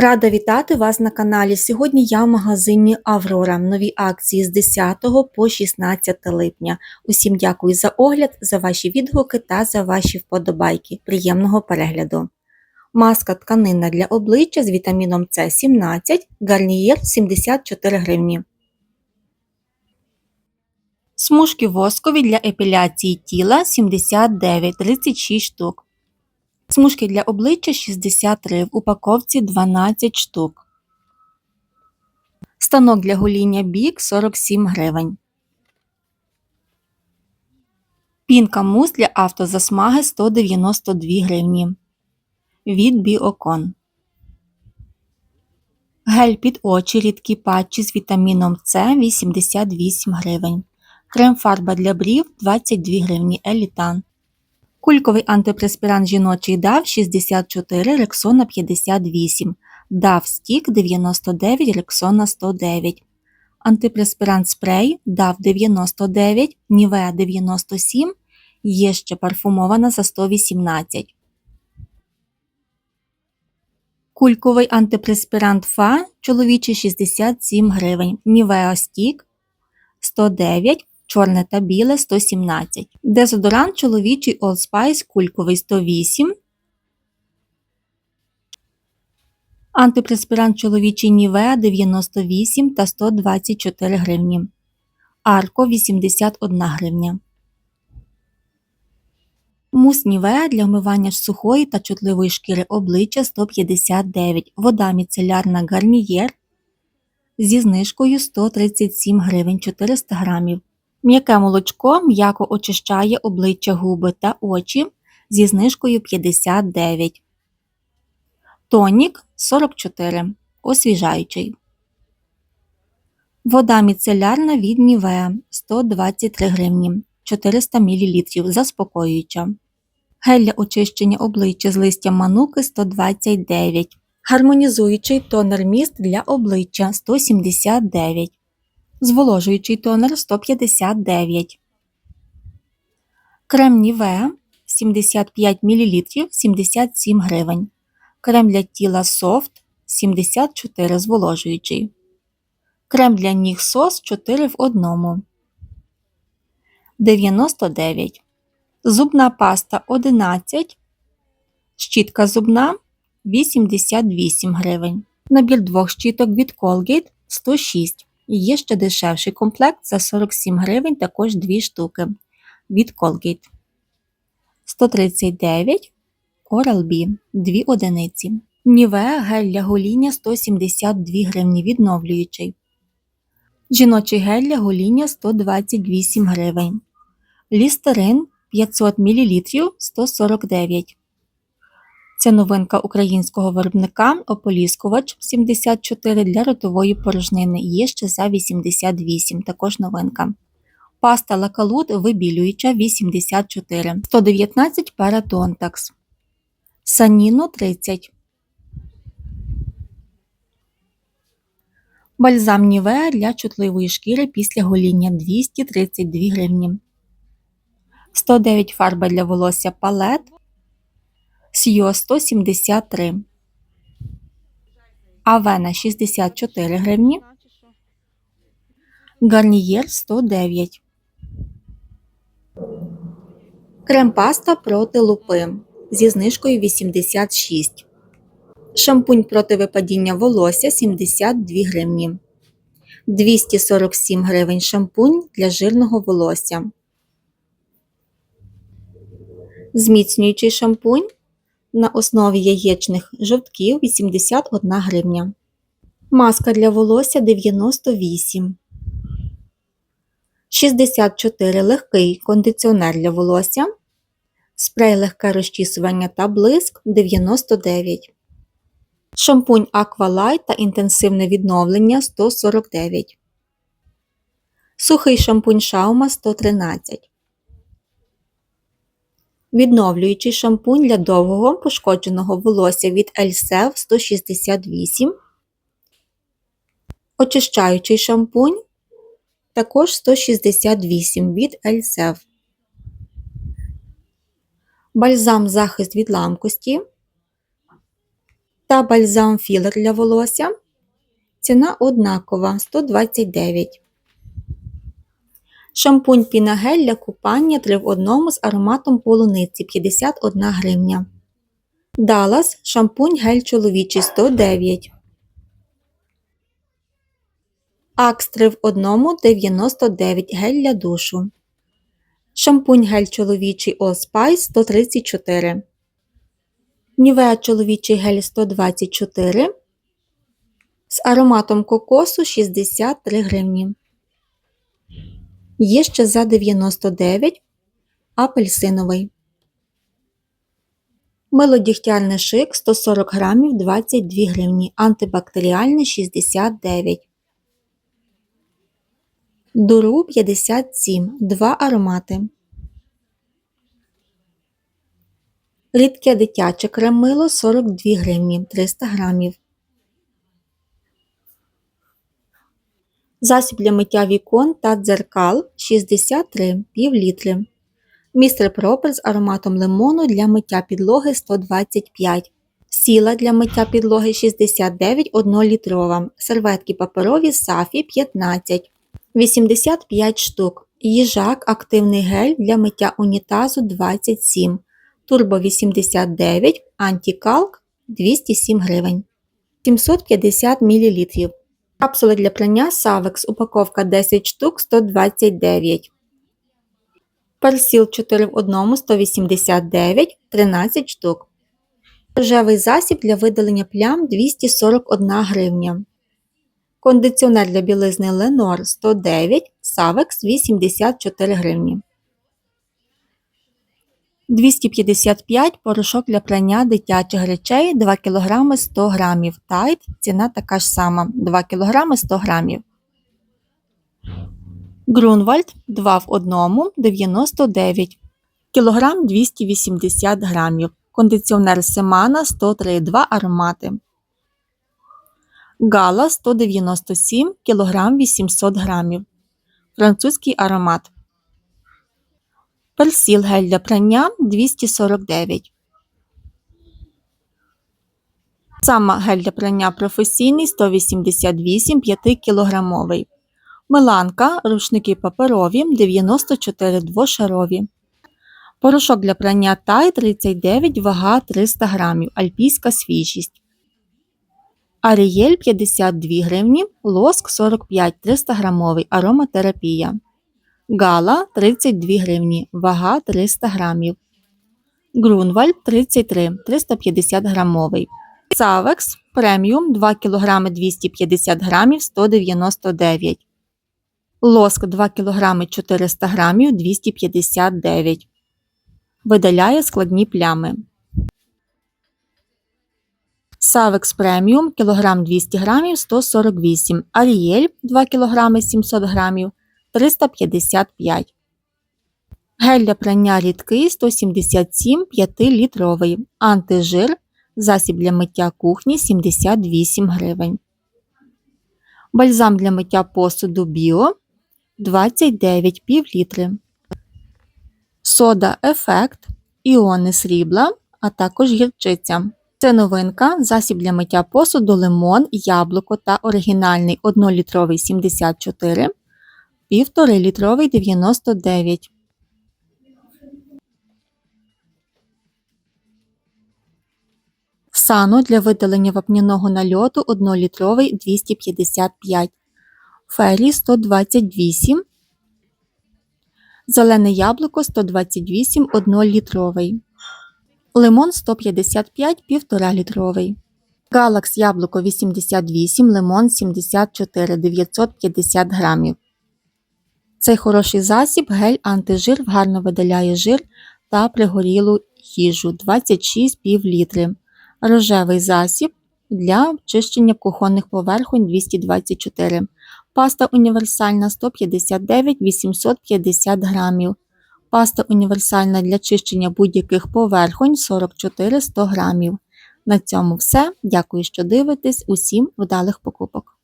Рада вітати вас на каналі. Сьогодні я в магазині Аврора. Нові акції з 10 по 16 липня. Усім дякую за огляд, за ваші відгуки та за ваші вподобайки. Приємного перегляду. Маска тканина для обличчя з вітаміном С 17, гарнієр 74 гривні. Смужки воскові для епіляції тіла 79, 36 штук. Смужки для обличчя 63, в упаковці 12 штук. Станок для гоління бік 47 гривень. Пінка мус для автозасмаги 192 гривні. Від Біокон. Гель під очі рідкі патчі з вітаміном С 88 гривень. Крем фарба для брів 22 гривні Елітан. Кульковий антипреспірант жіночий DAV 64, Рексона 58, DAV Стік 99, Рексона 109. Антипреспірант спрей DAV 99, Нівеа 97, є ще парфумована за 118. Кульковий антипреспірант ФА чоловічий 67 гривень, Нівеа Стік 109, чорне та біле 117. Дезодорант чоловічий Old Spice кульковий 108. Антипреспірант чоловічий Нівеа 98 та 124 гривні. Арко 81 гривня. Мус Нівеа для вмивання сухої та чутливої шкіри обличчя 159. Вода міцелярна Гарнієр зі знижкою 137 гривень 400 грамів. М'яке молочко м'яко очищає обличчя губи та очі зі знижкою 59. Тонік 44. Освіжаючий. Вода міцелярна від Нівеа 123 гривні 400 мл. Заспокоююча. Гель для очищення обличчя з листя мануки 129. Гармонізуючий тонер міст для обличчя 179. Зволожуючий тонер 159. Крем Ніве 75 мл 77 гривень. Крем для тіла Софт 74 зволожуючий. Крем для ніг сос 4 в 1. 99. Зубна паста 11. Щітка зубна 88 гривень. Набір двох щіток від Colgate 106. І є ще дешевший комплект за 47 гривень, також 2 штуки від Colgate. 139 Oral-B 2 одиниці. Нівеа гель для гоління 172 гривні відновлюючий. Жіночий гель для гоління 128 гривень. Лістерин 500 мл 149 це новинка українського виробника ополіскувач 74 для ротової порожнини. Є ще за 88, також новинка. Паста лакалут вибілююча 84, 119 паратонтакс. Саніно 30. Бальзам Нівеа для чутливої шкіри після гоління 232 гривні. 109 фарба для волосся палет Сьо 173, Авена 64 гривні, Гарнієр 109. Крем-паста проти лупи зі знижкою 86. Шампунь проти випадіння волосся 72 гривні. 247 гривень шампунь для жирного волосся. Зміцнюючий шампунь на основі яєчних жовтків 81 гривня. Маска для волосся 98. 64 легкий кондиціонер для волосся. Спрей легке розчісування та блиск 99. Шампунь Aqualight та інтенсивне відновлення 149. Сухий шампунь шаума 113. Відновлюючий шампунь для довгого пошкодженого волосся від Elseve 168. Очищаючий шампунь також 168 від Elseve. Бальзам захист від ламкості та бальзам філер для волосся. Ціна однакова 129. Шампунь Пінагель для купання 3 в 1 з ароматом полуниці 51 гривня. Далас шампунь гель чоловічий 109. Акс 3 в 1 99 гель для душу. Шампунь гель чоловічий Allspice 134. Нівеа чоловічий гель 124. З ароматом кокосу 63 гривні. Є ще за 99 апельсиновий. Мило дігтярне шик 140 грамів 22 гривні. Антибактеріальне 69. Дуру 57. Два аромати. Рідке дитяче крем-мило 42 гривні 300 грамів. Засіб для миття вікон та дзеркал 63 пів літри. Містер Пропер з ароматом лимону для миття підлоги 125. Сіла для миття підлоги 69 1-літрова. Серветки паперові Сафі 15. 85 штук. Їжак активний гель для миття унітазу 27. Турбо 89, антикалк 207 гривень. 750 мл. Капсули для прання Savex упаковка 10 штук 129. Персіл 4 в 1 189 13 штук. Рожевий засіб для видалення плям 241 гривня. Кондиціонер для білизни Lenor 109, Savex 84 гривні. 255 порошок для прання дитячих речей 2 кг 100 г. Тайт ціна така ж сама 2 кг 100 г. Грунвальд 2 в 1 99 кг 280 г. Кондиціонер Семана 103 2 аромати. Гала 197 кг 800 г. Французький аромат. Персіл гель для прання 249. Сама гель для прання професійний 188 5 кілограмовий. Миланка рушники паперові 94 двошарові. Порошок для прання тай 39 вага 300 грамів. Альпійська свіжість. Арієль 52 гривні, лоск 45 300 грамовий. Ароматерапія. Гала 32 гривні, вага 300 грамів. Грунвальд 33 350 грамовий. Савекс преміум 2 кг 250 грамів 199. Лоск 2 кг 400 грамів 259. Видаляє складні плями. Савекс преміум кілограм 200 грамів 148. Арієль 2 кг 700 грамів 355. Гель для прання рідкий 177 5-літровий. Антижир. Засіб для миття кухні 78 гривень. Бальзам для миття посуду Біо 29 пів літри. Сода Ефект, іони срібла, а також гірчиця. Це новинка, засіб для миття посуду лимон, яблуко та оригінальний 1-літровий 74 1,5 літровий 99. Сано для видалення вапняного нальоту 1-літровий 255. Фері 128. Зелене яблуко 128 1-літровий. Лимон 155 1,5 літровий. Галакс яблуко 88, лимон 74 950 грамів. Цей хороший засіб, гель антижир гарно видаляє жир та пригорілу їжу 26 пів літри. Рожевий засіб для чищення кухонних поверхонь 224. Паста універсальна 159 850 грамів. Паста універсальна для чищення будь-яких поверхонь 44 100 грамів. На цьому все. Дякую, що дивитесь. Усім вдалих покупок!